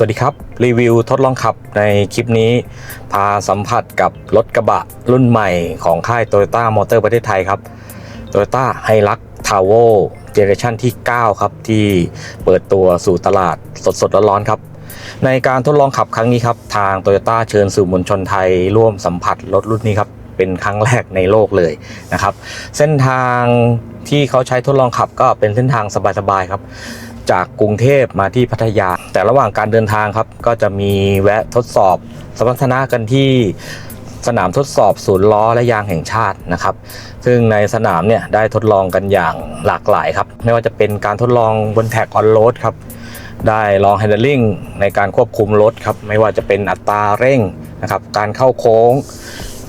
สวัสดีครับ รีวิวทดลองขับในคลิปนี้ พาสัมผัสกับรถกระบะรุ่นใหม่ของค่าย Toyota Motor ประเทศไทยครับ Toyota h i l u x t a v o Generation ที่ 9 ครับ ที่เปิดตัวสู่ตลาดสดๆร้อนๆครับ ในการทดลองขับครั้งนี้ครับ ทาง Toyota เชิญสื่อมวลชนไทยร่วมสัมผัสรถรุ่นนี้ครับเป็นครั้งแรกในโลกเลยนะครับ เส้นทางที่เขาใช้ทดลองขับก็เป็นเส้นทางสบายๆครับ จากกรุงเทพมาที่พัทยา แต่ระหว่างการเดินทางครับ ก็จะมีแวะทดสอบสมรรถนะกันที่สนามทดสอบศูนย์ล้อและยางแห่งชาตินะครับ ซึ่งในสนามเนี่ยได้ทดลองกันอย่างหลากหลายครับ ไม่ว่าจะเป็นการทดลองบนแท็กออนโรดครับ ได้ลอง handling ในการควบคุมรถครับ ไม่ว่าจะเป็นอัตราเร่งนะครับ การเข้าโค้ง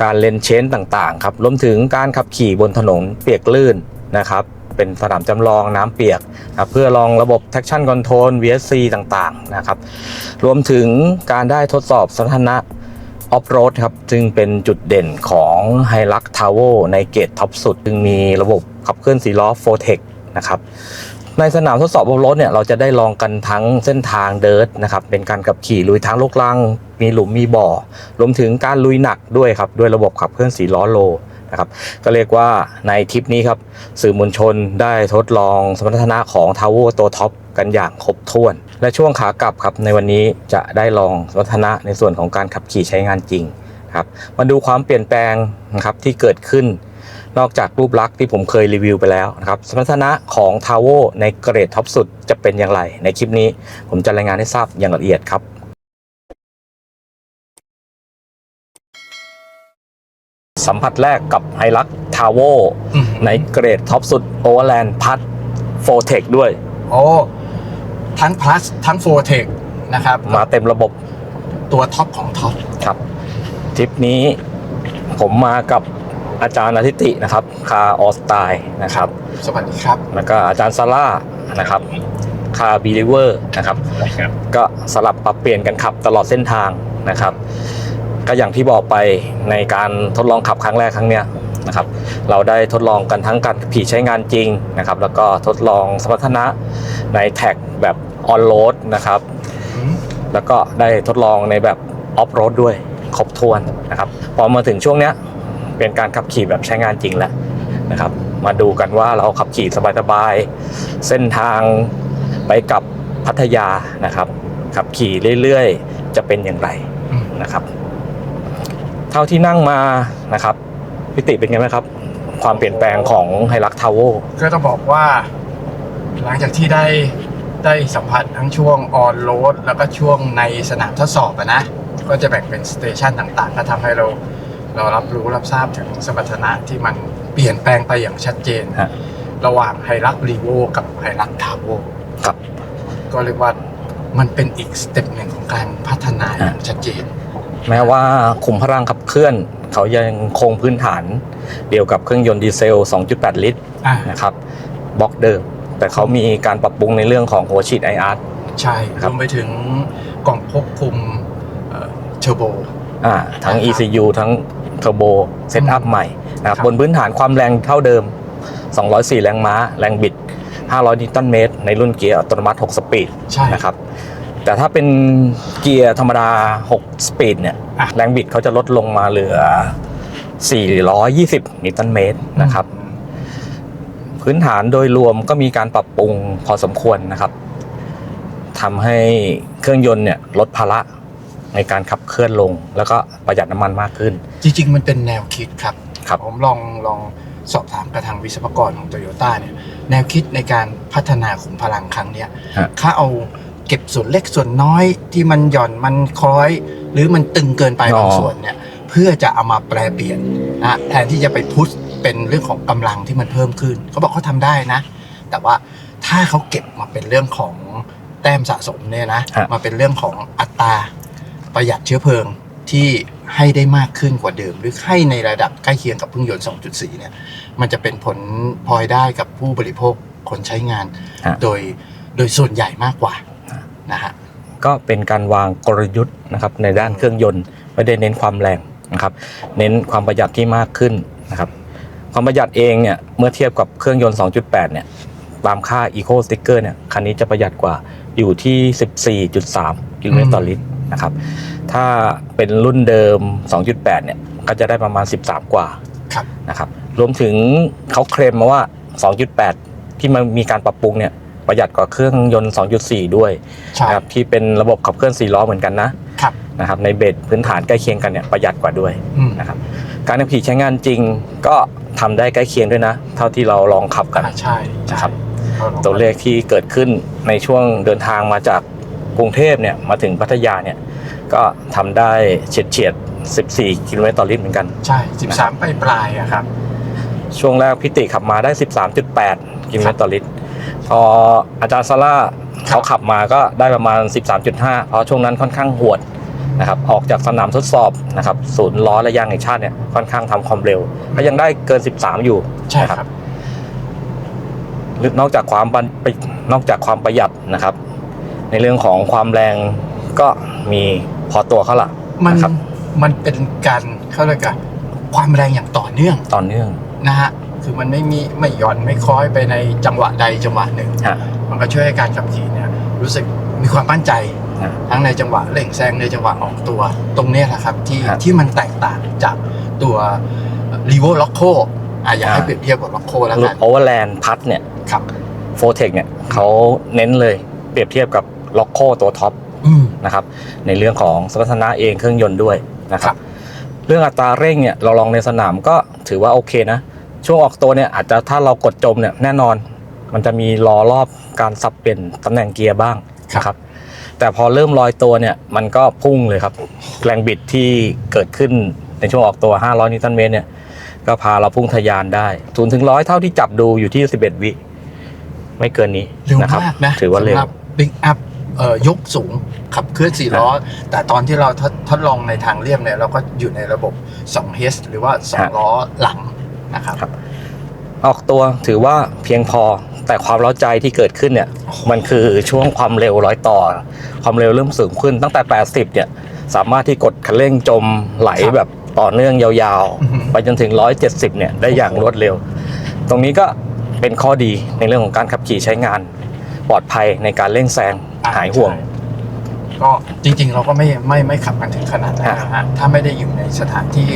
การเลนเชนต่างๆครับ รวมถึงการขับขี่บนถนนเปียกลื่นนะครับ เป็นสนามจำลองน้ำเปียกนะเพื่อลองระบบ traction control VSC ต่างๆนะครับ รวมถึงการได้ทดสอบสถานะออฟโรดครับซึ่งเป็นจุดเด่นของ h i l u x t a v o ในเกรดท็อปสุด ซึ่งมีระบบขับเคลื่อนสีล้อ f o r t e c นะครับในสนามทดสอบออฟโรดเนี่ยเราจะได้ลองกันทั้งเส้นทางเดิร์ทนะครับเป็นการขับขี่ลุยทางลกลัง มีหลุมมีบ่อ รวมถึงการลุยหนักด้วยครับ ด้วยระบบขับเคลื่อนสีล้อโล นะครับ ก็เรียกว่าในทริปนี้ครับ สื่อมวลชนได้ทดลองสมรรถนะของทาวเวอร์ตัวท็อปกันอย่างครบถ้วน และช่วงขากลับครับในวันนี้จะได้ลองสมรรถนะในส่วนของการขับขี่ใช้งานจริงครับมาดูความเปลี่ยนแปลงนะครับที่เกิดขึ้น นอกจากรูปลักษณ์ที่ผมเคยรีวิวไปแล้วนะครับสมรรถนะของทาวเวอร์ในเกรดท็อปสุดจะเป็นอย่างไร ในคลิปนี้ผมจะรายงานให้ทราบอย่างละเอียดครับ สัมผัสแรกกับไฮลักทาวเวอร์อืมในเกรดท็อปสุดโอเวอร์แลนด์พัดโฟเทคด้วย โอ้ทั้ง plus ทั้ง f o r t e c นะครับ มาเต็มระบบตัวท็อปของท็อปครับทริปนี้ผมมากับอาจารย์อาทิตินะครับคาออสไตล์นะครับ สวัสดีครับ แล้วก็อาจารย์ซาร่านะครับคาบีลิเวอร์นะครับ ก็สลับปรับเปลี่ยนกันขับตลอดเส้นทางนะครับ ก็อย่างที่บอกไปในการทดลองขับครั้งแรกครั้งเนี้ยนะครับ เราได้ทดลองกันทั้งการขี่ใช้งานจริงนะครับ แล้วก็ทดลองสมรรถนะในแท็กแบบออนโรดนะครับ แล้วก็ได้ทดลองในแบบออฟโรดด้วยครบถ้วนนะครับพอมาถึงช่วงเนี้ยเป็นการขับขี่แบบใช้งานจริงแล้วนะครับ มาดูกันว่าเราขับขี่สบายๆเส้นทางไปกับพัทยานะครับ ขับขี่เรื่อยๆ จะเป็นอย่างไรอืมนะครับ เท่าที่นั่งมานะครับพิติเป็นไงไหมครับ ความเปลี่ยนแปลงของไฮรักทาวเวอร์ก็ต้องบอกว่า หลังจากที่ได้ได้สัมผัสทั้งช่วงออนโรดแล้วก็ช่วงในสนามทดสอบอะนะ ก็จะแบ่งเป็นสเตชันต่างๆ ก็ทำให้เราเรารับรู้รับทราบถึงสมรรถนะที่มันเปลี่ยนแปลงไปอย่างชัดเจนฮะระหว่างไฮรักรีโวกับไฮรักทาวโวครับก็เรียกว่ามันเป็นอีกสเต็ปหนึ่งของการพัฒนาอย่างชัดเจน แม้ว่าขุมพลังขับเคลื่อน เขายังคงพื้นฐานเดียวกับเครื่องยนต์ดีเซล 2.8 ลิตรอ่านะครับบล็อกเดิม แต่เขามีการปรับปรุงในเรื่องของหัวฉีดไออาร์ใช่ครัรบวมไปถึงกล่องควบคุมเทอร์โบอ่าทั้งนะครับ ECU ทั้งเทอร์โบเซตอัพใหม่นะครับครับบนพื้นฐานความแรงเท่าเดิม 204 แรงม้า แรงบิด 500 นิวตันเมตร ในรุ่นเกียร์อัตโนมัติ 6 สปีดใช่นะครับ แต่ถ้าเป็นเกียร์ธรรมดา 6 สปีดเนี่ยอะแรงบิดเขาจะลดลงมาเหลือ 420 นิวตันเมตรนะครับ พื้นฐานโดยรวมก็มีการปรับปรุงพอสมควรนะครับทำให้เครื่องยนต์เนี่ยลดภาระในการขับเคลื่อนลง แล้วก็ประหยัดน้ำมันมากขึ้น จริง ๆ มันเป็นแนวคิดครับครับ ผมลองลองสอบถามกับทางวิศวกรของโตโยต้าเนี่ยแนวคิดในการพัฒนาขุมพลังครั้งเนี้ยฮะถ้าเอา เก็บส่วนเล็กส่วนน้อยที่มันหย่อนมันคล้อย หรือมันตึงเกินไปบางส่วนเนี่ยเพื่อจะเอามาแปลเปลี่ยนนะแทนที่จะไปพุชเป็นเรื่องของกำลังที่มันเพิ่มขึ้น เขาบอกเขาทำได้นะ แต่ว่าถ้าเขาเก็บมาเป็นเรื่องของแต้มสะสมเนี่ยนะฮะมาเป็นเรื่องของอัตราประหยัดเชื้อเพลิงที่ให้ได้มากขึ้นกว่าเดิม หรือให้ในระดับใกล้เคียงกับเครื่องยนต์ 2.4 เนี่ย มันจะเป็นผลพลอยได้กับผู้บริโภคคนใช้งานฮะโดยโดยส่วนใหญ่มากกว่า นะฮะก็เป็นการวางกลยุทธ์นะครับในด้านเครื่องยนต์ไม่ได้เน้นความแรงนะครับเน้นความประหยัดที่มากขึ้นนะครับความประหยัดเองเนี่ยเมื่อเทียบกับเครื่องยนต์ 2.8 เนี่ยตามค่า Eco Sticker เนี่ยคันนี้จะประหยัดกว่าอยู่ที่ 14.3 กิโลเมตรต่อลิตรนะครับถ้าเป็นรุ่นเดิม 2.8 เนี่ยก็จะได้ประมาณ 13 กว่าครับนะครับรวมถึงเขาเคลมมาว่า 2.8 ที่มันมีการปรับปรุงเนี่ย ประหยัดกว่าเครื่องยนต์ 2.4 ด้วยใช่นะครับที่เป็นระบบขับเคลื่อน4ล้อเหมือนกันนะครับ นะครับในเบสพื้นฐานใกล้เคียงกันเนี่ยประหยัดกว่าด้วยอืมนะครับการขับขี่ใช้งานจริงก็ทำได้ใกล้เคียงด้วยนะ เท่าที่เราลองขับกัน อ่าใช่ใช่นะครับอาลงตัวเลขที่เกิดขึ้นในช่วงเดินทางมาจากกรุงเทพเนี่ยมาถึงพัทยาเนี่ยก็ทำได้เฉียดเฉียดๆ14 กิโลเมตรต่อลิตรเหมือนกัน ใช่13ไปปลายๆอะครับ ช่วงแรกพิติขับมาได้ 13.8 กิโลเมตรต่อลิตร พออาจารย์ซาร่าเขาขับมาก็ได้ประมาณ 13.5 เพราะช่วงนั้นค่อนข้างหวดนะครับออกจากสนามทดสอบนะครับศูนย์ล้อและยางแห่งชาติเนี่ยค่อนข้างทำความเร็วก็ยังได้เกิน 13 อยู่ใช่นะครับครับนอกจากความบันไปนอกจากความประหยัดนะครับ ในเรื่องของความแรงก็มีพอตัวเขาละมันนะครับมันเป็นการเขาเรียกกันความแรงอย่างต่อเนื่องต่อเนื่องนะฮะ คือมันไม่มีไม่หย่อนไม่คล้อยไปในจังหวะใดจังหวะหนึ่ง ฮะ มันก็ช่วยให้การขับขี่เนี่ยรู้สึกมีความมั่นใจ ฮะ ทั้งในจังหวะเร่งแซงในจังหวะออกตัว ตรงเนี้ยแหละครับที่ฮะที่มันแตกต่างจากตัว r ีโวล็อกโคอะอยากให้อ่า เปรียบเทียบกับล็อกโคแล้วรุ่กันนโอเวอร์แลนด์พัทเนี่ยครับ โฟเทคเนี่ยเขาเน้นเลยเปรียบเทียบกับล็อกโคตัวท็อป อืม นะครับในเรื่องของสมรรถนะเองเครื่องยนต์ด้วยนะคครัรับ บ เรื่องอัตราเร่งเนี่ยเราลองในสนามก็ถือว่าโอเคนะ ช่วงออกตัวเนี่ยอาจจะถ้าเรากดจมเนี่ยแน่นอน มันจะมีรอรอบการสับเปลี่ยนตำแหน่งเกียร์บ้างนะครับ แต่พอเริ่มลอยตัวเนี่ยมันก็พุ่งเลยครับ แรงบิดที่เกิดขึ้นในช่วงออกตัว 500 นิวตันเมตรเนี่ยก็พาเราพุ่งทะยานได้ศูนย์ถึงร้อยเท่าที่จับดูอยู่ที่ 11 วิ ไม่เกินนี้เร็วนะครับมากนะถือว่าเร็วสำหรับบิ๊กอัพเอ่อยกสูงขับเคลื่อนสี่ล้อ แต่ตอนที่เราทดทดลองในทางเรียบเนี่ยเราก็อยู่ในระบบ2 h หรือว่า2ล้อหลัง นะครับครับ ออกตัวถือว่าเพียงพอแต่ความเร้าใจที่เกิดขึ้นเนี่ย มันคือช่วงความเร็วร้อยต่อ ความเร็วเริ่มสูงขึ้นตั้งแต่ 80 เนี่ย สามารถที่กดคันเร่งจมไหลครับแบบต่อเนื่องยาวอือฮึๆไปจนถึง 170 เนี่ย ได้อย่างรวดเร็ว ตรงนี้ก็เป็นข้อดีในเรื่องของการขับขี่ใช้งาน ปลอดภัยในการเร่งแซงหายห่วงใช่ ก็จริง ๆ เราก็ไม่ไม่ไม่ขับกันถึงขนาดนั้นนะฮะถ้าไม่ได้อยู่ในสถานที่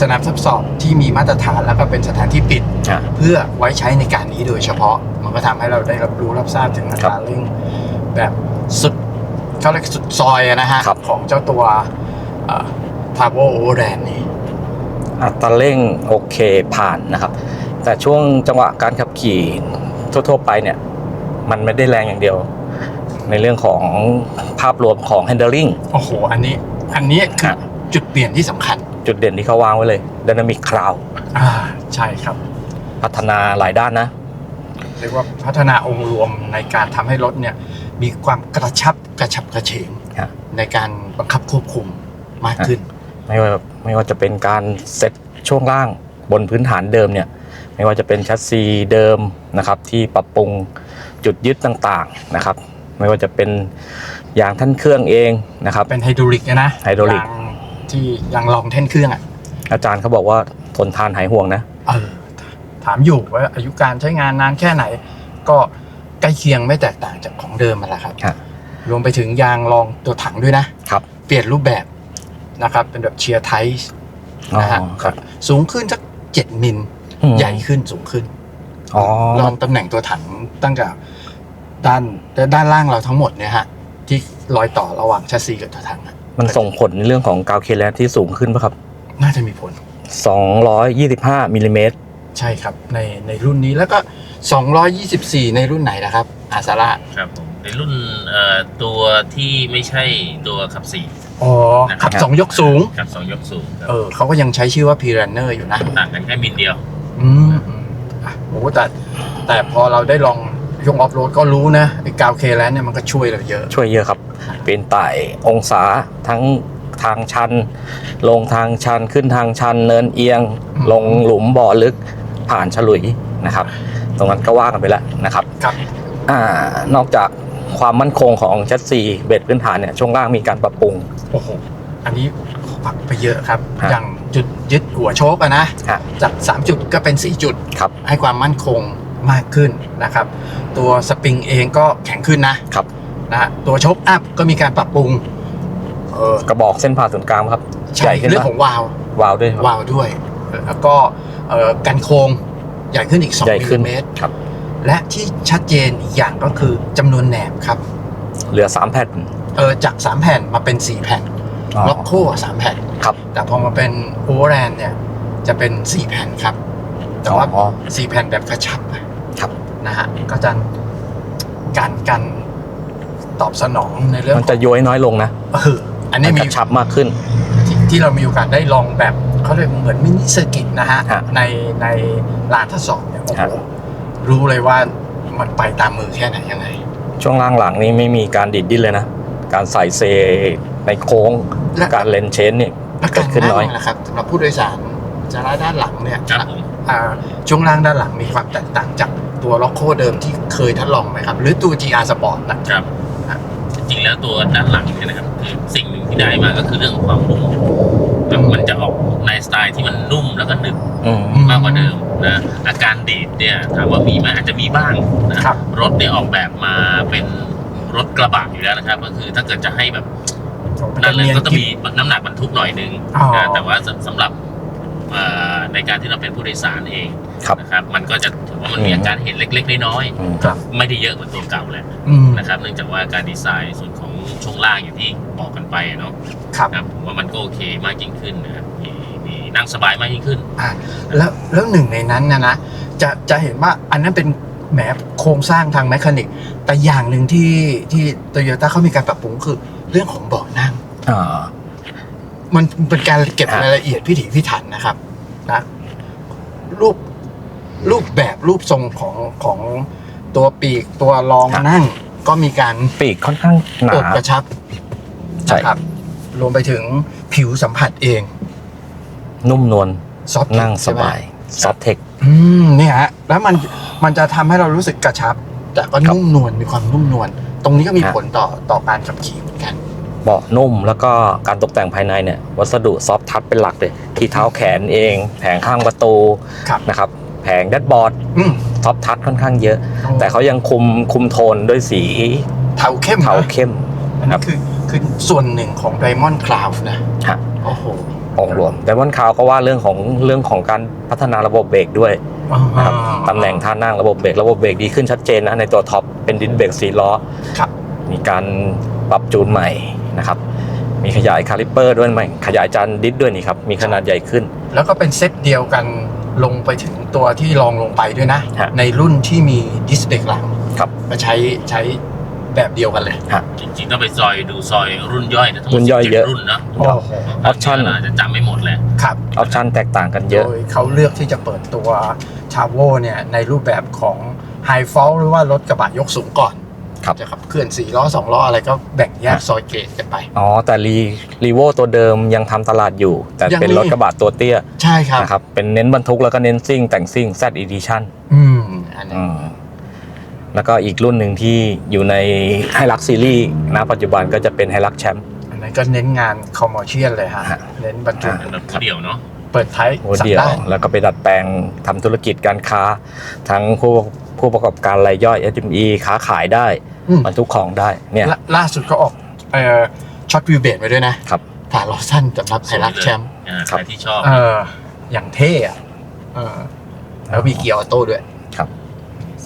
สนามทดสอบที่มีมาตรฐานแล้วก็เป็นสถานที่ปิด อะ เพื่อไว้ใช้ในการนี้โดยเฉพาะ มันก็ทำให้เราได้รับรู้รับทราบถึงอัตราเร่งแบบสุดเขาเรียกสุดซอยอะนะฮะ ครับ ของเจ้าตัวทาโบโอแรนนี่ อัตราเร่งโอเคผ่านนะครับ แต่ช่วงจังหวะการขับขี่ทั่ว ๆ ไปเนี่ย มันไม่ได้แรงอย่างเดียว ในเรื่องของภาพรวมของ handling โอ้โห อันนี้ อันนี้คือฮะจุดเปลี่ยนที่สำคัญ จุดเด่นที่เขาวางไว้เลย Dynamic Cloud อ่าใช่ครับ พัฒนาหลายด้านนะ เรียกว่าพัฒนาองค์รวมในการทำให้รถเนี่ย มีความกระชับกระชับกระเฉงฮะในการบังคับควบคุมมากขึ้น ไม่ว่าไม่ว่าจะเป็นการเซตช่วงล่างบนพื้นฐานเดิมเนี่ย ไม่ว่าจะเป็นแชสซีเดิมนะครับที่ปรับปรุงจุดยึดต่างๆนะครับ ไม่ว่าจะเป็นยางท่านเครื่องเองนะครับ เป็นไฮดรอลิกนะนะไฮดรอลิกยางที่ยางรองแท่นเครื่องอะ อาจารย์เขาบอกว่าทนทานหายห่วงนะเออถามอยู่ว่าอายุการใช้งานนานแค่ไหน ก็ใกล้เคียงไม่แตกต่างจากของเดิมมาแล้วครับครับรวมไปถึงยางรองตัวถังด้วยนะครับ เปลี่ยนรูปแบบนะครับ เป็นแบบเชียร์ไทส์อ๋อนะฮะครับสูงขึ้นสักเจ็ดมิลอืมใหญ่ขึ้นสูงขึ้นอ๋อลองตำแหน่งตัวถังตั้งแต่ ด้านด้านล่างเราทั้งหมดเนี่ยฮะที่รอยต่อระหว่างแชสซีกับตัวถังอะมันส่งผลในเรื่องของกาวเคแลนที่สูงขึ้นป่ะครับ น่าจะมีผล 225มิลลิเมตรใช่ครับ ในในรุ่นนี้แล้วก็ 224 ในรุ่นไหนนะครับ อาซาร่าครับผมในรุ่นเอ่อตัวที่ไม่ใช่ตัวขับสี่ อ๋อนะครับ ขับสองยกสูงขับสองยกสูงครับเออเขาก็ยังใช้ชื่อว่า p ี r ร n เนอร์อยู่นะ ต่างกันแค่มิลเดียวมอืมอืมอะโอ้แต่แต่พอเราได้ลอง ช่วงออฟโรดก็รู้นะไอ้กาวเคแลนเนี่ยมันก็ช่วยเราเยอะ ช่วยเยอะครับ เป็นไต่องศาทั้งทางชัน ลงทางชันขึ้นทางชันเนินเอียงอืมลงหลุมบ่อลึกผ่านฉลุยนะครับ ตรงนั้นก็ว่ากันไปแล้วนะครับครับอ่านอกจากความมั่นคงของแชสซีเบสพื้นฐานเนี่ยช่วงล่างมีการปรับปรุงโอ้โหอันนี้ปรับไปเยอะครับฮะอย่างจุดยึดหัวโชคอะนะฮะจาก 3 จุดก็เป็น 4 จุดครับให้ความมั่นคง มากขึ้นนะครับ ตัวสปริงเองก็แข็งขึ้นนะครับนะฮะตัวโชคอัพก็มีการปรับปรุงเออกระบอกเส้นผ่าศูนย์กลางครับใหใช่ญ่ขึ้นเรื่องปะของวาล์ววาวด้วยครับวาล์วด้วย แล้วก็เอ่อกันโครงใหญ่ขึ้นอีก2ใหญ่มิลขึ้นลิเมตรครับ และที่ชัดเจนอีกอย่างก็คือจำนวนแหนบครับ เหลือ 3 แผ่นเออจาก 3 แผ่นมาเป็น 4 แผ่นอ๋อล็อกโค้สามแผ่นครับ แต่พอมาเป็นโอเวอร์แลนเนี่ยจะเป็น 4 แผ่นครับ แต่ว่าอ๋อ4แผ่นแบบกระชับ นะครับนะฮะก็จะการการตอบสนองในเรื่องมันจะย้อยน้อยลงนะเอออันนี้มันมีกระชับมากขึ้นที่ที่เรามีโอกาสได้ลองแบบเขาเรียกเหมือนมินิเซอร์กิตนะฮะฮะในในลานทดสอบเนี่ยโอ้โหฮะรู้เลยว่ามันไปตามมือแค่ไหนยังไง ช่วงล่างหลังนี้ไม่มีการดิดดิ้นเลยนะ การใส่เซในโค้งและการเลนเชนเนี่ยและเกิกาดรขึ้นนั่น้อยงนะครับสำหรับผู้โดยสารจะร้ายด้านหลังเนี่ยครับผมอ่าช่วงล่างด้านหลังมีความแตกต่างจาก ตัวล็อกโคเดิมที่เคยทดลองไหมครับ หรือตัว GR Sport นะครับครับจริงๆแล้วตัวด้านหลังเนี่ยนะครับคือสิ่งหนึ่งที่ได้มาก็คือเรื่องของความนุ่มแบบมันจะออกในสไตล์ที่มันนุ่มแล้วก็หนึบอืมมากกว่าเดิมนะอาการดีดเนี่ยถามว่ามีไหมอาจจะมีบ้างนะครับรถเนี่ยออกแบบมาเป็นรถกระบะอยู่แล้วนะครับ ก็คือถ้าเกิดจะให้แบบนั่นเลยก็ต้องมีน้ำหนักบรรทุกหน่อยนึงอ๋อนะแต่ว่าสำสำหรับเอ่อในการที่เราเป็นผู้โดยสารเอง ครับนะครับมันก็จะถือว่ามันมีอืมอาการเห็นเล็ก ๆ น้อยอืมครับ ๆไม่ได้เยอะเหมือนตัวเก่าแหละอืม นะครับเนื่องจากว่าการดีไซน์ส่วนของช่วงล่างอย่างที่บอกกันไปอะเนาะครับ นะครับผมว่ามันก็โอเคมากยิ่งขึ้นนะครับมีมีนั่งสบายมากยิ่งขึ้นอ่าแล้วแล้วหนึ่งในนั้นนะนะจะจะเห็นว่าอันนั้นเป็นแหมโครงสร้างทางแมคานิก แต่อย่างหนึ่งที่ที่โตโยต้าเขามีการปรับปรุงคือเรื่องของเบาะนั่ง อ่า มันเป็นการเก็บฮะรายละเอียดพิถีพิถันนะครับนะรูป รูปแบบรูปทรงของของตัวปีกตัวรองนั่ง ก็มีการปีกค่อนข้างหนาอบกระชับใช่ นะครับ รวมไปถึงผิวสัมผัสเองนุ่มนวลซอฟต์นั่งสบายซอฟเทค อืมเนี่ยฮะแล้วมันมันจะทำให้เรารู้สึกกระชับ แต่ก็นุ่มนวลมีความนุ่มนวลตรงนี้ก็มีฮะ ผลต่อต่อการขับขี่เหมือนกัน เบาะนุ่มแล้วก็การตกแต่งภายในเนี่ย วัสดุซอฟทัชเป็นหลักเลย ที่เท้าแขนเอง แผงข้างประตูครับ นะครับ แผงแดชบอร์ดอืมซอฟทัชค่อนข้างเยอะ แต่เขายังคุมคุมโทนด้วยสีเทาเข้มเทานะเข้ม อันครันี้บ คือคือส่วนหนึ่งของ Diamond Cloud นะฮะโอ้โหองค์รวมแต่วันคาวก็ว่าเรื่องของเรื่องของการพัฒนาระบบเบรกด้วย นะครับตำแหน่งท่านั่งระบบเบรกระบบเบรกดีขึ้นชัดเจนนะในตัวท็อปเป็นดิสเบรกสีล้อ ครับ มีการปรับจูนใหม่นะครับ มีขยายคาลิปเปอร์ด้วยใหม่ ขยายจานดิสด้วยนี่ครับ มีขนาดใหญ่ขึ้น แล้วก็เป็นเซตเดียวกัน ลงไปถึงตัวที่รองลงไปด้วยนะ ฮะในรุ่นที่มีดิสเบรกหลังครับ มาใช้ใช้แบบเดียวกันเลยจริงๆต้องไปซอยดูซอยรุ่นย่อยนะทั้งหมรุ่ดนย่อยเยอะ17รุ่นเนาะโอ้โหออปชั่นอาจจะจำไม่หมดเลยครับออปชันแตกต่างกันเยอะโดยเขาเลือกที่จะเปิดตัวชาโวเนี่ยในรูปแบบของไฮฟอลหรือว่ารถกระบะยกสูงก่อน ครับ จะขับเคลื่อน4ล้อ2ล้ออะไรก็แบ่งแยกซอยเกตกันไป อ๋อ แต่รีรีโวตัวเดิมยังทำตลาดอยู่ แต่ยังเป็นมี รถกระบะตัวเตี้ยใช่ครับ นะครับเป็นเน้นบรรทุกแล้วก็เน้นซิ่งแต่งซิ่ง Z Edition อืมอันนี้อืมแล้วก็อีกรุ่นหนึ่งที่อยู่ในไฮลักซีรีส์ณปัจจุบันก็จะเป็นไฮลักแชมป์ อันนั้นก็เน้นงานคอมเมอร์เชียลเลยฮะ ฮะ เน้นบรรจุอ่าแบบผู้เดียวเนาะ เปิดท้ายโมสัปเดียวดาห์แล้วก็ไปดัดแปลงทำธุรกิจการค้า ทั้งผู้ ผู้ประกอบการรายย่อย SME ค้าขายได้อืม บรรทุกของได้เนี่ย ล่าล่าสุดก็ออกเอ่อช็อตวิวเบรไว้ด้วยนะครับ ฐานล้อสั้นสำหรับไฮรักแชมป์อ่าครับใครที่ชอบ เอออย่างเท่อะเออแล้วมีเกียร์ออโต้ด้วย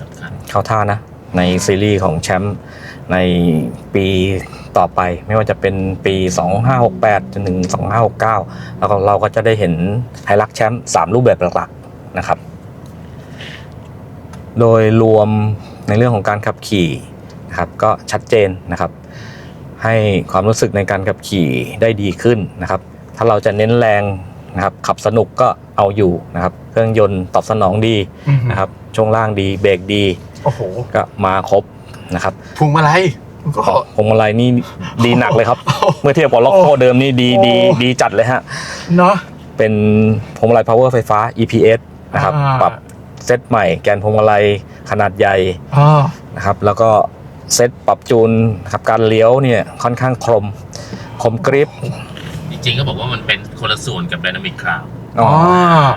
สำคัญ เข้าท่านะ ในซีรีส์ของแชมป์ในปีต่อไปไม่ว่าจะเป็นปี 2568 จนถึง 2569 แล้วก็เราก็จะได้เห็นไฮลักแชมป์3รูปแบบหลักๆนะครับ โดยรวมในเรื่องของการขับขี่นะครับก็ชัดเจนนะครับ ให้ความรู้สึกในการขับขี่ได้ดีขึ้นนะครับ ถ้าเราจะเน้นแรงนะครับขับสนุกก็เอาอยู่นะครับ เครื่องยนต์ตอบสนองดีนะครับช่วงล่างดีเบรกดีโอ้โหก็มาครบนะครับพวงมาลัยก็พวงมาลัยนี่ดีหนักเลยครับ เมื่อเทียบกับล็อกโคเดิมนี่ดีดีโอ้ดีจัดเลยฮะเนาะเป็นพวงมาลัย power ไฟฟ้า EPS นะครับอ่าปรับ เซตใหม่แกนพวงมาลัยขนาดใหญ่อ๋อนะครับ แล้วก็เซตปรับจูนนะครับการเลี้ยวเนี่ยค่อนข้างคมคมกริบจริงๆก็บอกว่ามันเป็นคนละส่วนกับ Dynamic Cloud อ๋อ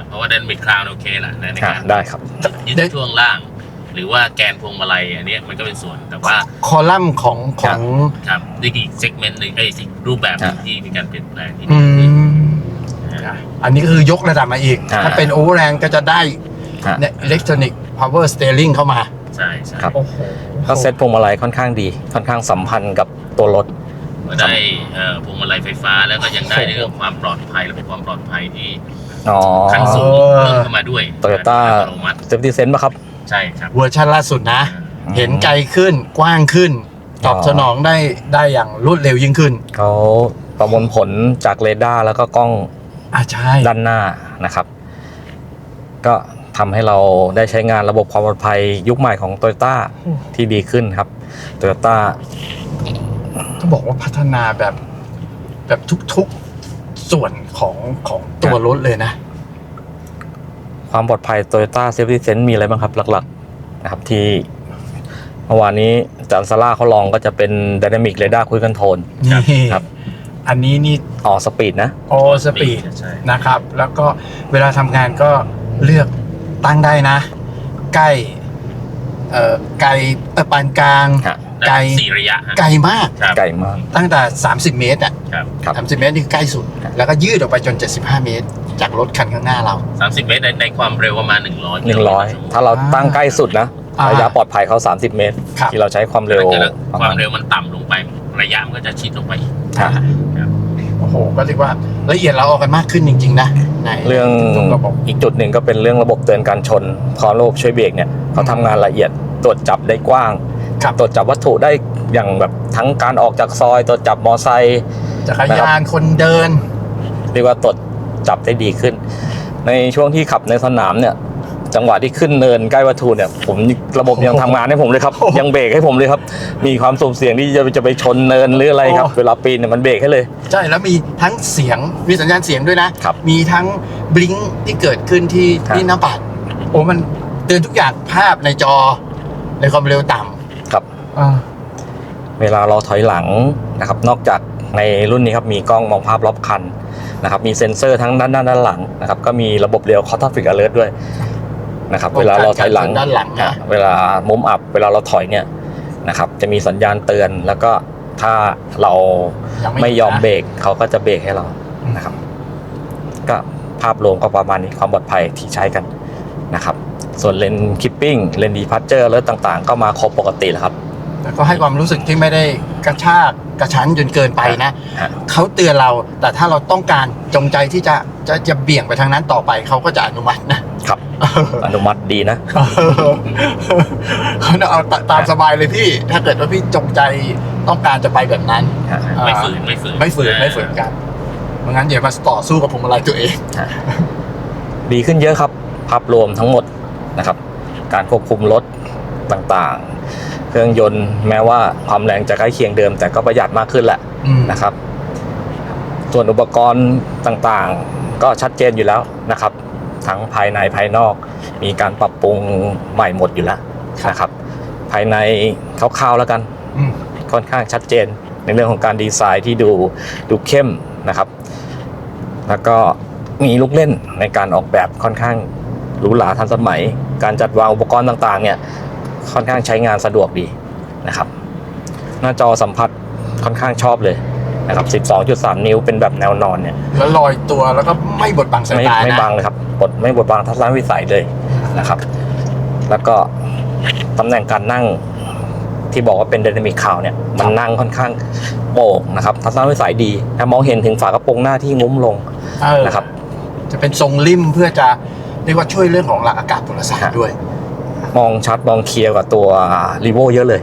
เพราะว่า Dynamic Cloud โอเคแหละในอะการได้ครับยึดช่วงล่าง หรือว่าแกนพวงมาลัยอันเนี้ยมันก็เป็นส่วนแต่ว่าคอลัมน์ของของครับนี่อีกเซกเมนต์หนึ่งไอ้อีกรูปแบบหนึ่งอะที่มีการเปลี่ยนแปลงที่อืดีขึ้นมนะฮะอันนี้ก็คือยกระดับมาอีกอ่าถ้าเป็นโอเวอร์แรงก็จะได้ ฮะ เนี่ยอิเล็กทรอนิกส์พาวเวอร์สเตอร์ลิงเข้ามาใช่ใช่ครับ โอ้โหก็เซตพวงมาลัยค่อนข้างดี ค่อนข้างสัมพันธ์กับตัวรถ ก็ได้เอ่อพวงมาลัยไฟฟ้าแล้วก็ยังได้ในเรื่องความปลอดภัยระบบความปลอดภัยที่อ๋อขั้นสูงเพิ่มเข้ามาด้วย Toyota อัตโนมัติเซฟตี้เซนต์ป่ะครับ ใช่ครับ เวอร์ชันล่าสุดนะ อืม เห็นไกลขึ้นกว้างขึ้น ตอบอ๋อสนองได้ได้อย่างรวดเร็วยิ่งขึ้นเขาประมวลผลจากเรดาร์แล้วก็กล้อง อ่าใช่ ด้านหน้านะครับ ก็ ทำให้เราได้ใช้งานระบบความปลอดภัยยุคใหม่ของ t o y ยต้ที่ดีขึ้นครับ t o y ยต้ต้องบอกว่าพัฒนาแบบแบบทุกๆส่วนของของตัวรถเลยนะ ความปลอดภัย t o y ยต้ Safety Sense มีอะไรบ้างครับหลักๆ นะครับที่เมื่อวานนี้อาจารย์ซาร่าเขาลองก็จะเป็น Dynamic Radar Cruise Control นี่ครับอันนี้นี่อ๋อสปีดนะออสปีดใช่นะครับ แล้วก็เวลาทำงานก็เลือก ตั้งได้นะ ใกล้เอ่อไกลเอ่อปานกลาง ฮะ ไกลได้สี่ระยะฮะไกลมากครับ ไกลมาก ตั้งแต่ 30 เมตรอะครับ ครับ30เมตรนี่คือใกล้สุด ครับ แล้วก็ยืดออกไปจน 75 เมตร จากรถคันข้างหน้าเรา สามสิบเมตรในในความเร็วประมาณหนึ่งร้อยหนึ่งร้อยถ้าเราตั้งใกล้สุดนะ อ่าระยะปลอดภัยเขา 30 เมตร ครับ ที่เราใช้ความเร็วประความาณมเร็วมันต่ำลงไประยะมันก็จะชิดลงไปอีกครับครับโอ้โห ก็เรียกว่าละเอียดเราออกกันมากขึ้นจริง ๆ นะในเรื่องทุกระบบอีกจุดหนึ่งก็เป็นเรื่องระบบเตือนการชนพอระบบช่วยเบรกเนี่ยเขาทำงานละเอียดตรวจจับได้กว้างครับตรวจจับวัตถุได้อย่างแบบทั้งการออกจากซอยตรวจจับมอไซค์จักรยานคนเดิน เรียกว่าตรวจจับได้ดีขึ้น ในช่วงที่ขับในสนามเนี่ย จังหวะที่ขึ้นเนินใกล้วัตถุเนี่ยผมระบบยังทำงานให้ผมเลยครับโอ้โหยังเบรกให้ผมเลยครับ มีความสุ่มเสี่ยงที่จะจะไปชนเนินหรืออะไรครับโอ้เวลาปีนเนี่ยมันเบรกให้เลย ใช่แล้วมีทั้งเสียงมีสัญญาณเสียงด้วยนะครับมีทั้งบลิงก์ที่เกิดขึ้นที่ครับที่หน้าปัดโอ้มันเตือนทุกอย่างภาพในจอในความเร็วต่ครับำอ่าเวลาเราถอยหลังนะครับ นอกจากในรุ่นนี้ครับมีกล้องมองภาพรอบคันนะครับมีเซ็นเซอร์ทั้งด้านหน้าด้านหลังนะครับก็มีระบบเรียวคอร์ทฟิกอเลอร์ด้วย นะครับเวลาเราถอยหลังด้านหลังนะเวลามุมอับ เวลาเราถอยเนี่ยนะครับจะมีสัญญาณเตือนแล้วก็ถ้าเรายังไม่ยอมนะเบรกเขาก็จะเบรกให้เรานะครับ ก็ภาพรวมก็ประมาณนี้ความปลอดภัยที่ใช้กันนะครับ ส่วนเลนคิปปิ้งเลนดีพัชเจอร์และต่างๆ ก็มาครบปกติแล้วครับแล้วก็ให้ความรู้สึกที่ไม่ได้กระชากกระชั้นจนเกินไปนะฮะเขาเตือนเราแต่ถ้าเราต้องการจงใจที่จะจะจะเบี่ยงไปทางนั้นต่อไปเขาก็จะอนุมัตินะครับ อนุมัติดีนะเขาเอาตตามสบายเลยพี่ ถ้าเกิดว่าพี่จงใจต้องการจะไปแบบนั้นฮะไม่ฝืน ไม่ฝืน ไม่ฝืน ไม่ฝืนกันเพราะงั้นอย่ามาต่อสู้กับผมอะไรตัวเอง ดีขึ้นเยอะครับ ภาพรวมทั้งหมดนะครับ การควบคุมรถต่างๆ เครื่องยนต์แม้ว่าความแรงจะใกล้เคียงเดิม แต่ก็ประหยัดมากขึ้นแหละอืมนะครับ ส่วนอุปกรณ์ต่างๆ ก็ชัดเจนอยู่แล้วนะครับ ทั้งภายในภายนอก มีการปรับปรุงใหม่หมดอยู่แล้วนะครับ ภายในคร่าวๆแล้วกันอืมค่อนข้างชัดเจนในเรื่องของการดีไซน์ที่ดูดูเข้มนะครับ แล้วก็มีลูกเล่นในการออกแบบค่อนข้างหรูหราทันสมัย การจัดวางอุปกรณ์ต่างๆ เนี่ยค่อนข้างใช้งานสะดวกดีนะครับ หน้าจอสัมผัสค่อนข้างชอบเลย นะครับ 12.3 นิ้วเป็นแบบแนวนอนเนี่ยแล้วลอยตัวแล้วก็ไม่บดบังสายไม่ตาไม่นะบังเลยครับบดไม่บดบังทัศนวิสัยเลยนะครับ แล้วก็ตำแหน่งการนั่งที่บอกว่าเป็น d y นามิกข่าวเนี่ยมันนั่งค่อนข้างโป่งนะครับทัศนวิสัยดีนะมองเห็นถึงฝากระโปรงหน้าที่งุ้มลงเออนะครับ จะเป็นทรงริมเพื่อจะเรียกว่าช่วยเรื่องของหลักอากาศพลศาสตครัร์บด้วยมองชัดมองเคลียร์กว่าตัวรีโวเยอะเลย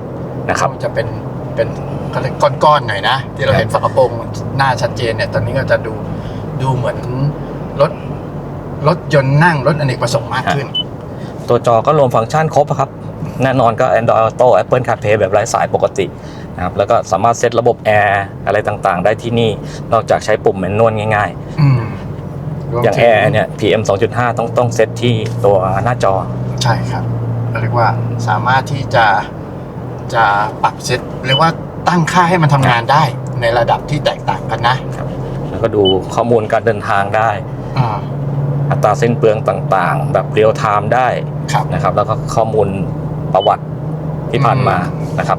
นะครับ จะเป็นเป็น เขาเรียกก้อนๆหน่อยนะ ที่เราครับเห็นฝากระโปรงหน้าชัดเจนเนี่ยตอนนี้ก็จะดูดูเหมือนรถรถยนต์นั่งรถอเนกประสงค์มากขึ้น ตัวจอก็รวมฟังก์ชันครบอะครับ แน่นอนก็ Android Auto Apple CarPlay แบบไร้สายปกตินะครับแล้วก็สามารถเซตระบบแอร์อะไรต่างๆ ได้ที่นี่นอกจากใช้ปุ่มแมนนวลง่ายอืมรวมๆอย่างถึแอร์เนี่ย PM 2.5 ต้องต้องเซตที่ตัวหน้าจอ ใช่ครับเรียกว่าสามารถที่จะจะปรับเซตเรียกว่า ตั้งค่าให้มันทำงานได้ในระดับที่แตกต่างกันนะแล้วก็ดูข้อมูลการเดินทางได้ อ่าอัตราสิ้นเปลืองต่างๆ แบบเรียลไทม์ได้ครับ นะครับ แล้วก็ข้อมูลประวัติที่ผ่านมาอืมนะครับ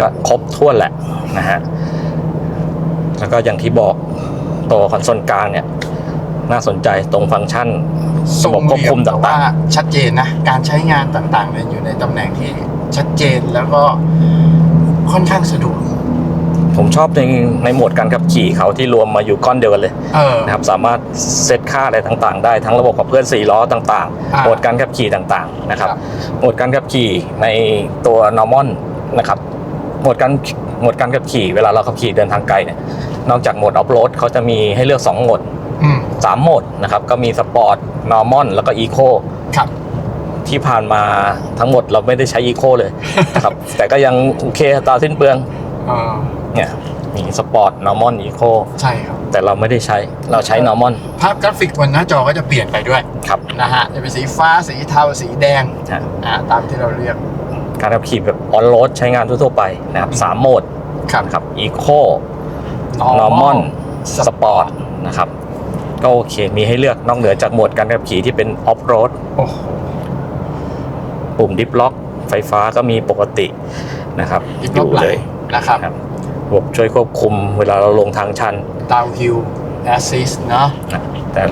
ก็ครบถ้วนแหละนะฮะแล้วก็อย่างที่บอกตัวคอนโซลกลางเนี่ย น่าสนใจตรงฟังก์ชัน ระบบควบคุมแต่ว่าต่างชัดเจนนะ การใช้งานต่างๆเนี่ยอยู่ในตำแหน่งที่ชัดเจนแล้วก็ ค่อนข้างสะดวกๆผมชอบในในโหมดการขับขี่เขาที่รวมมาอยู่ก้อนเดียวกันเลยเออ นะครับสามารถเซตค่าอะไรต่างๆ ได้ทั้งระบบขับเคลื่อน4ล้อต่างอ่าๆโหมดการขับขี่ต่างๆนะครับครับ โหมดการขับขี่ในตัว normal นะครับโหมดการโหมดการขับขี่เวลาเราขับขี่เดินทางไกลเนี่ยนอกจากโหมดออฟโรดเขาจะมีให้เลือก2โหมด อืม 3 โหมดนะครับก็มีสปอร์ต normal แล้วก็ eco ครับ ที่ผ่านมาทั้งหมดเราไม่ได้ใช้ eco เลยนะครับ แต่ก็ยังโอเคอัตราสิ้นเปลืองเออเนี่ยมีสปอร์ต normal eco ใช่ครับ แต่เราไม่ได้ใช้เราใช้ normal ภาพกราฟิกบนหน้าจอก็จะเปลี่ยนไปด้วยครับนะฮะจะเป็นสีฟ้าสีเทาสีแดงฮะอ่าตามที่เราเรียกการขับขี่แบบออนโรดใช้งานทั่วๆไปนะครับสามโหมดครับนะครับ eco normal sport นะครับก็โอเคมีให้เลือกนอกเหนือจากโหมดการขับขี่ที่เป็น off road โอ้โห ปุ่มดิฟล็อก ไฟฟ้าก็มีปกตินะครับดิฟอล็อกยู่ไหลเลยนะครับครับระบบช่วยควบคุมเวลาเราลงทางชันดาวฮิลแอสซิสเนาะนะแต่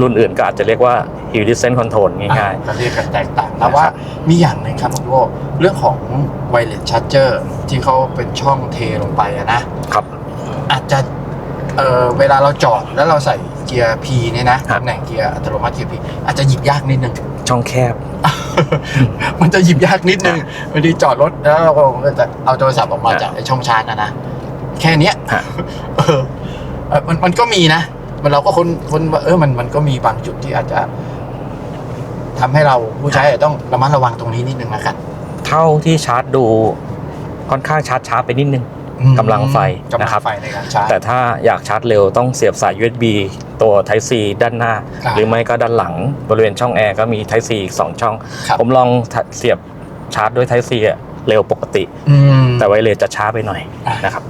รุ่นอื่นก็อาจจะเรียกว่า hill descent control ง่ายก็เรียกกันแตกต่างแต่ว่ามีอย่างหนึ่งครับคุณโบเรื่องของไวเลสชาร์เจอร์ที่เขาเป็นช่องเทลงไปอะนะๆครับ อาจจะเออเวลาเราจอดแล้วเราใส่เกียร์ P เนี่ยนะครับตำแหน่งเกียร์อัตโนมัติเกียร์ P อาจจะหยิบยากนิดนึง ช่องแคบ มันจะหยิบยากนิดนึงบางทีจอดรถแล้วเราก็จะเอาโทรศัพท์ออกมาครับจากไอ้ช่องชาร์จนะนะแค่เนี้ยฮะเออเออมันมันก็มีนะ มันเราก็ค้นค้นว่าเออมันมันก็มีบางจุดที่อาจจะทำให้เราผู้ใช้อาจจะต้องระมัดระวังตรงนี้นิดนึงนะครับเท่าที่ชาร์จดูค่อนข้างชาร์จช้าไปนิดนึงอืมกำลังไฟกำลันะงครับไฟในการชาร์จแต่ถ้าอยากชาร์จเร็วต้องเสียบสาย USB ตัว Type C ด้านหน้าครับหรือไม่ก็ด้านหลังบริเวณช่องแอร์ก็มี Type C อีก2ช่องครับผมลองเสียบชาร์จด้วย Type C อะเร็วปกติอืมแต่ไวเลสจะช้าไปหน่อยอะนะครับ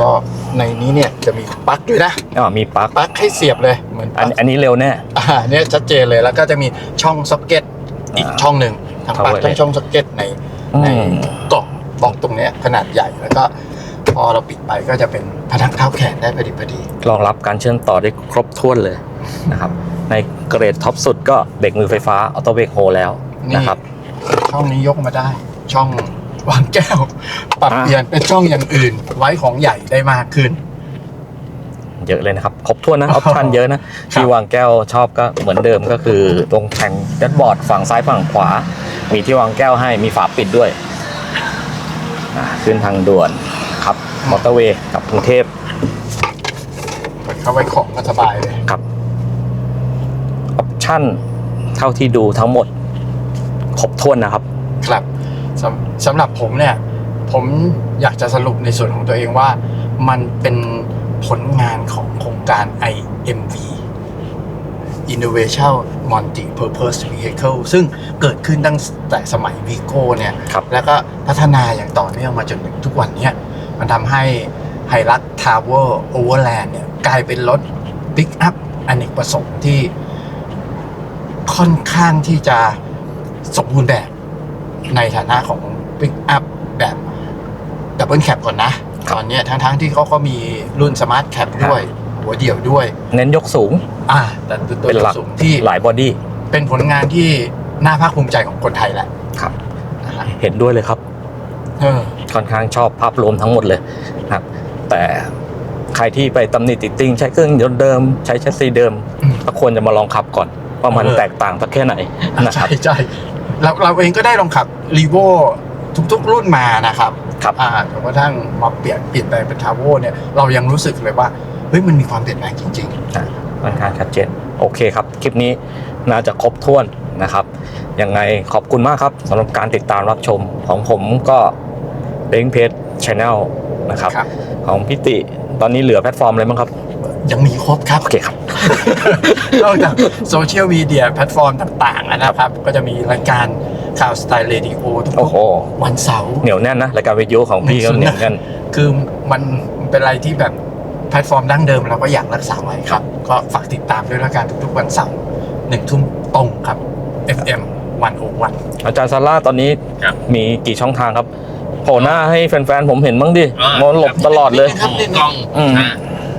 ก็ในนี้เนี่ยจะมีปลั๊กด้วยนะอ๋อมีปลั๊กปลั๊กให้เสียบเลยเหมือนปอัลั๊นกอันนี้เร็วแน่อ่าเนี่ยชัดเจนเลยแล้วก็จะมีช่องซ็อกเก็ตอีกอ่าช่องหนึ่งทั้งปลั๊ก Power ทั้งช่องซ็อกเก็ตในอืในมกล่องบล็อกตรงเนี้ยขนาดใหญ่แล้วก็พ อเราปิดไปก็จะเป็นพนักเท้าแขนได้พอดีพอดีรองรับการเชื่อมต่อได้ครบถ้วนเลยนะครับ ในเกรดท็อปสุดก็เบรกมือไฟฟ้าออโต้เบรกโฮแล้วนี่นะครับ ช่องนี้ยกมาได้ ช่องวางแก้ว ปรับอ่าเปลี่ยนเป็นช่องอย่างอื่น ไว้ของใหญ่ได้มากขึ้น เยอะเลยนะครับ ครบถ้วนนะออปชันเยอะนะที่วางแก้วชอบก็เหมือนเดิมก็คือ ตรงแผงแดชบอร์ดฝั่งซ้ายฝั่งขวา มีที่วางแก้วให้มีฝาปิดด้วยอ่าขึ้นทางด่วนครับ มอเตอร์เวย์กับกรุงเทพเปิดเข้าไว้ของก็สบายเลยครับออปชันเท่าที่ดูทั้งหมด ครบถ้วนนะครับ ครับสำสำหรับผมเนี่ย ผมอยากจะสรุปในส่วนของตัวเองว่า มันเป็นผลงานของโครงการ IMV Innovation Multi Purpose Vehicle ซึ่งเกิดขึ้นตั้งแต่สมัย Vigo เนี่ยครับแล้วก็พัฒนาอย่างต่อเนื่องมาจนถึงทุกวันเนี้ย มันทำให้ไฮรักทาวเวอร์โอเวอร์แลนด์เนี่ยกลายเป็นรถปิกอัพอเนกประสงค์ที่ค่อนข้างที่จะสมบูรณ์แบบในฐานะของปิกอัพแบบดับเบิลแคปก่อนนะครับตอนเนี้ยทั้งๆที่เขาก็มีรุ่นสมาร์ทแคปด้วย หัวเดี่ยวด้วย เน้นยกสูง อ่าแต่ตัวเป็นหลักสูงที่หลายบอดี้เป็นผลงานที่น่าภาคภูมิใจของคนไทยแหละครับนะฮะเห็นด้วยเลยครับเออ ค่อนข้างชอบภาพรวมทั้งหมดเลยนะครับ แต่ใครที่ไปตำหนิติดติงใช้เครื่องยนต์เดิมใช้แชสซีเดิมอืมก็ควรจะมาลองขับก่อนว่ามันเออแตกต่างสักแค่ไหนนะคใช่รับใช่เราเราเองก็ได้ลองขับรีโวทุกๆ รุ่นมานะครับครับอ่าจนกระทั่งมาเปลี่ยนเปลี่ยนแปลงเป็นทาโวเนี่ยเรายังรู้สึกเลยว่าเฮ้ยมันมีความเปลี่ยนแปลงจริงอะค่อนข้างชัดเจนโอเคครับ คลิปนี้น่าจะครบถ้วนนะครับยังไงขอบคุณมากครับสำหรับการติดตามรับชมของผมก็ เล้งเพจชแนลนะครับ ครับ ของพิติตอนนี้เหลือแพลตฟอร์มอะไรบ้างครับ ยังมีครบครับ โอเคครับ นอกจากโซเชียลมีเดียแพลตฟอร์มต่างๆนะครับ ก็จะมีรายการข่าวสไตล์เรดิโอทุโอ้กโหๆวันเสาร์ เหนียวแน่นนะรายการวิทยุของพี่ก็เหนียวแน่น คือมันเป็นอะไรที่แบบแพลตฟอร์มดั้งเดิมเราก็อยากรักษาไว้ครับ ก็ฝากติดตามด้วยแล้วกันทุกๆวันเสาร์หนึ่งทุ่มตรงครับ FM วันโอวันอาจารย์ซาร่าตอนนี้ครับ มีกี่ช่องทางครับ โผล่หน้าให้แฟนๆผมเห็นบ้างดิอ่ามนหลบตลอดเลยโอ้โหกล้องอืมนะ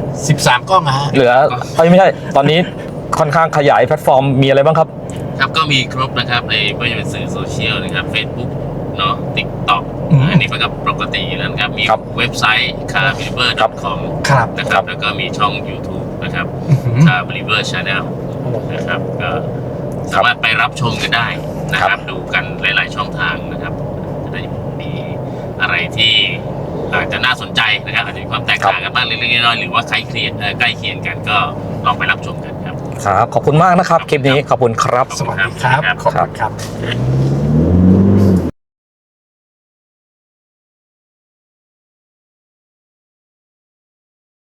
13กล้องอะฮะเหลือเอ้ยไม่ใช่ ตอนนี้ค่อนข้างขยายแพลตฟอร์มมีอะไรบ้างครับ ครับก็มีครบนะครับในไม่ว่าจะเป็นสื่อโซเชียลนะครับ Facebook เนาะ TikTok อืมอันนี้เป็นกับปกติอยู่แล้วนะครับ มีครับเว็บไซต์ c a r b e l i v e r com ครับนะครับ แล้วก็มีช่อง YouTube นะครับอื้อหือ c a r b e l i v e r Channel นะครับก็สามารถไปรับชมกันได้นะคครัรับบดูกันหลาย ๆ ช่องทางนะครับจะได้มี อะไรที่อาจจะน่าสนใจนะครับอาจจะมีความแตกต่างกันบ้างเล็กๆน้อยๆหรือว่าใกล้เคียงเอ่อใกล้เคียงกันก็ลองไปรับชมกันครับ ครับ ขอบคุณมากนะครับ คลิปนี้ขอบคุณครับ สวัสดีครับ ขอบคุณครับ